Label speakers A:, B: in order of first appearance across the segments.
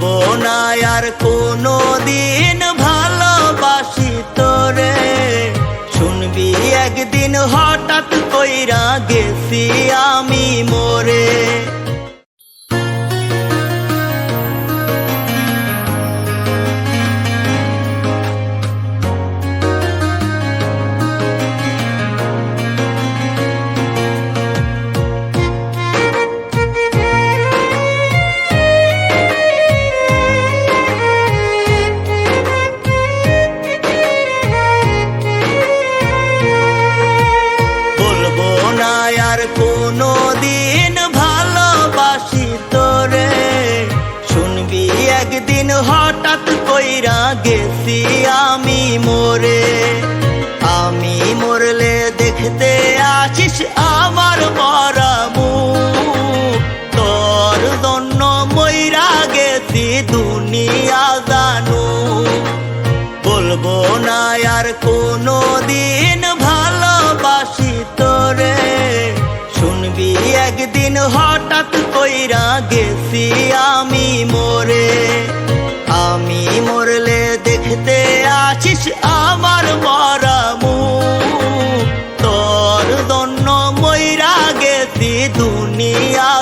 A: বলব না আর কোনো দিন ভালোবাসি তোরে। শুনবি একদিন হঠাৎ কইরা গেছি আমি মোরে। কোনো দিন ভালোবাসি তোরে। শুনবি একদিন হঠাৎ কইরা গেছি আমি মোরে। আমি মরলে দেখতে আসিস আমার মরা মুখ তোর জন্য মইরা গেছি দুনিয়া জানু। বলব না আর কোনো দিন হঠাৎ কইরা গেছি আমি মরে। আমি মরলে দেখতে আছিস আমার মরা মুখ। তোর দন্য মইরা গেছি দুনিয়া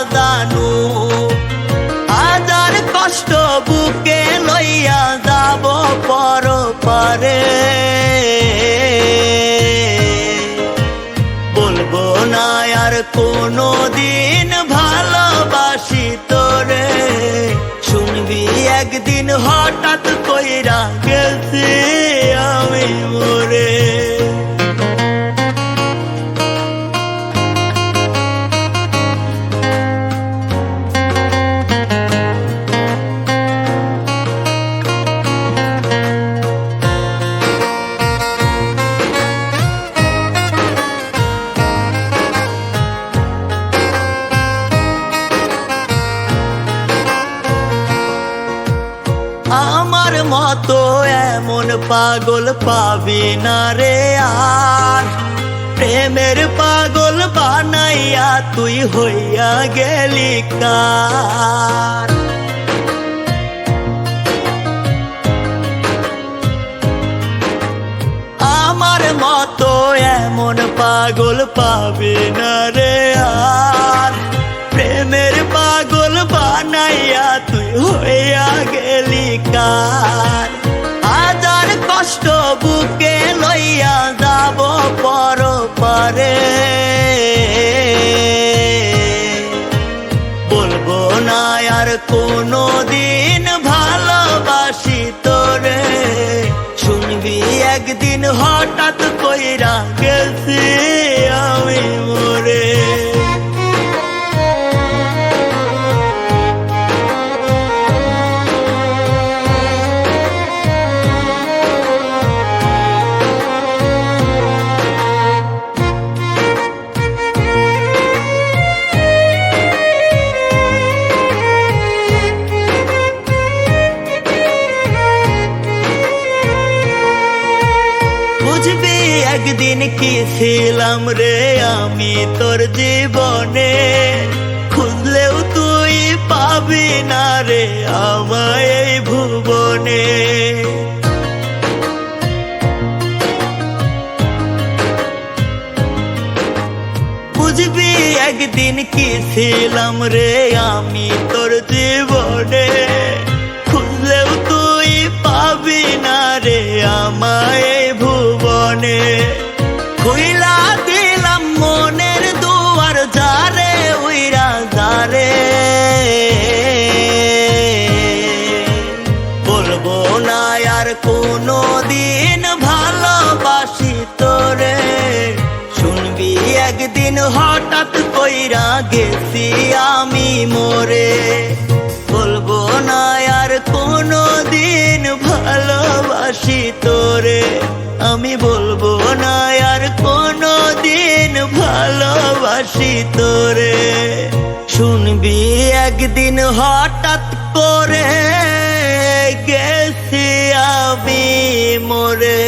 A: একদিন হঠাৎ কইরা মতো এমন পাগল পাবি না রে আর। প্রেমের পাগল বানাইয়া তুই হইয়া গেলি কার? আমার মতো এমন পাগল পাবে না রে আর কোনো দিন ভালোবাসি তোরে। শুনবি একদিন হঠাৎ কইরা গেছি। একদিন কি ছিলাম রে আমি তোর জীবনে? খুঁজলেও তুই পাবি না রে আমায় এই ভুবনে। বুঝবি একদিন কি ছিলাম রে আমি তোর জীবনে? খুঁজলেও তুই পাবি না রে আমায় ভুবনে। খুইলা দিলাম মনের দুয়ার যারে, উইরা যারে। বলব না আর কোনো দিন ভালোবাসি তোরে। শুনবি একদিন হঠাৎ কইরা গেছি আমি মোরে। বলব না আর কোনো দিন ভালোবাসি তোরে। আমি বলব না, আর কোনো দিন ভালোবাসি তোরে। শুনবি একদিন হঠাৎ করে, গেছি আমি মোরে।